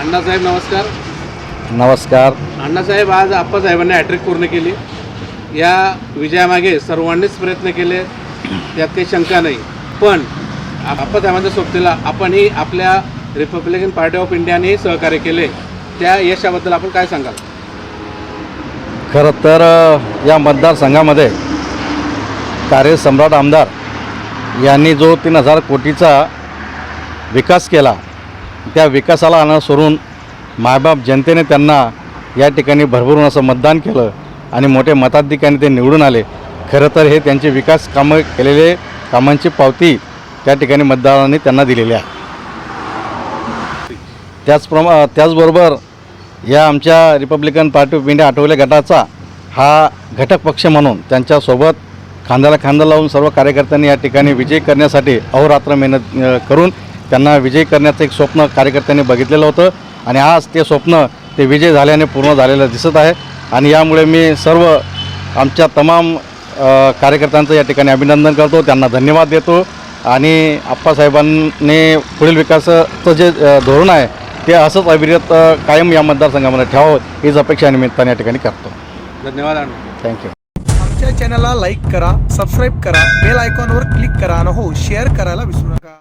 अण्णासाहेब नमस्कार. नमस्कार. अण्णासाहेब आज आप्पासाहेबांनी हॅट्रिक पूर्ण केली. या विजयामागे सर्वांनीच प्रयत्न केले. त्यात काही शंका नाही. पण आप्पासाहेबांच्या सोबतीला आपणही आपल्या रिपब्लिकन पार्टी ऑफ इंडियानेही सहकार्य केले. त्या यशाबद्दल आपण काय सांगाल? खरं तर या मतदारसंघामध्ये कार्यसम्राट आमदार यांनी जो तीन हजार कोटीचा विकास केला त्या विकासाला अनुसरून मायबाप जनतेने त्यांना या ठिकाणी भरभरून असं मतदान केलं आणि मोठे मताधिकाने ते निवडून आले. खरं तर हे त्यांचे विकास कामं केलेले कामांची पावती त्या ठिकाणी मतदारांनी त्यांना दिलेली आहे. त्याचप्रमा त्याचबरोबर या आमच्या Republican Party of India Athawale गटाचा हा घटक पक्ष म्हणून त्यांच्यासोबत खांद्याला खांदा लावून सर्व कार्यकर्त्यांनी या ठिकाणी विजय करण्यासाठी अहोरात्र मेहनत करून त्यांना विजय करण्याचं एक स्वप्न कार्यकर्त्यांनी बघितलेलं होतं. आणि आज ते स्वप्न ते विजय झाल्याने पूर्ण झालेलं दिसत आहे. आणि यामुळे मी सर्व आमच्या तमाम कार्यकर्त्यांचं या ठिकाणी अभिनंदन करतो. त्यांना धन्यवाद देतो. आणि आप्पासाहेबांनी पुढील विकासाचं जे धोरण आहे ते असंच अविरत कायम या मतदारसंघामध्ये ठेवावं हीच अपेक्षा निमित्ताने या ठिकाणी करतो. धन्यवाद थँक्यू आमच्या चॅनलला लाईक करा सबस्क्राईब करा बेल आयकॉनवर क्लिक करा आणि हो शेअर करायला विसरू नका.